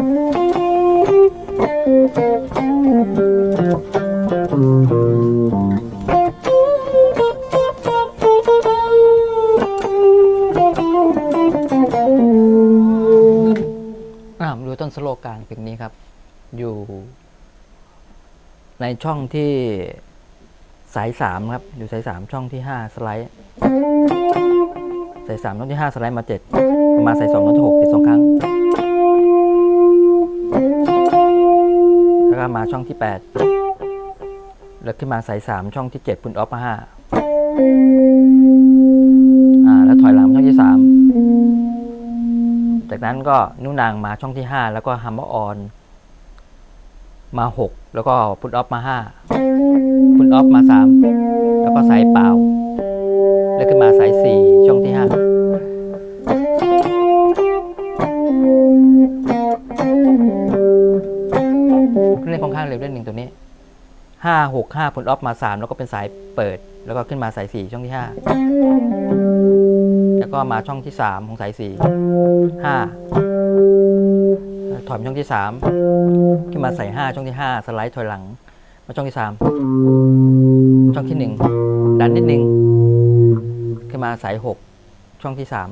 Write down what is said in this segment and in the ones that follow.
อ่ามาดูต้นสโลกลางเพลงนี้ครับ อยู่ ในช่องที่สายสามครับ อยู่สายสามช่องที่ห้าสไลด์ สายสามช่องที่ห้าสไลด์มาเจ็ดมาสายสองช่องที่หกติดสองครั้ง ก็มาช่องที่แปดแล้วขึ้นมาสายสามช่องที่เจ็ดพุนออฟมาห้าอ่าแล้วถอยหลังมาช่องที่สามจากนั้นก็นิ้วนางมาช่องที่ 5 แล้วก็ฮัมเบอร์ออน มา 6 แล้วก็พุทออฟมา 5 พุทออฟมา 3 แล้วก็สายเปล่าางเร็วเล่นหนึ่งตัวนี้5 6 5พุทออฟมา3แล้วก็เป็นสายเปิด แล้วก็ขึ้นมาสาย4ช่องที่5แล้วก็มาช่องที่3ของสาย4ห้าถอยช่องที่สามขึ้นมาใส่ห้าช่องที่ห้าสไลด์ถอยหลัง มาช่องที่สามช่องที่หนึ่งดันนิดนึงขึ้นมาสายหกช่องที่สาม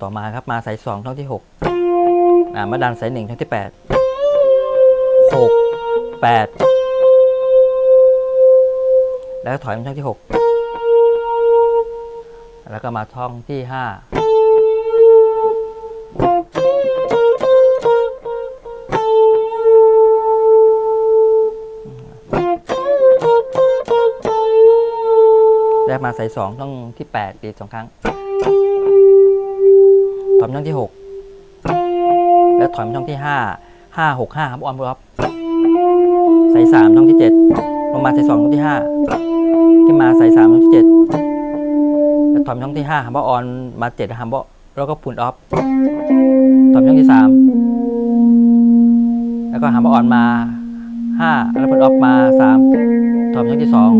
ต่อมาครับมาสายสองช่องที่หกอ่ามาดันสายหนึ่งช่องที่แปดหกแปดแล้วถอยมาช่องที่หกแล้วก็มาช่องที่ห้าแล้วมาใส่สองช่องที่แปดตีสองครั้ง ถอยมาช่องที่หกแล้วถอยมาช่องที่ห้าห้าหกห้าครับออมรอบสายสามช่องที่เจ็ดลงมาสายสองช่องที่ห้าขึ้นมาสายสามช่องที่เจ็ดแล้วถอยมาช่องที่ห้าฮัมเบอร์ออนมาเจ็ดฮัมเบอร์แล้วก็พุนออฟถอยมาช่องที่สามแล้วก็ฮัมเบอร์ออนมาห้าแล้วพุนออฟมาสามถอยมาช่องที่สอง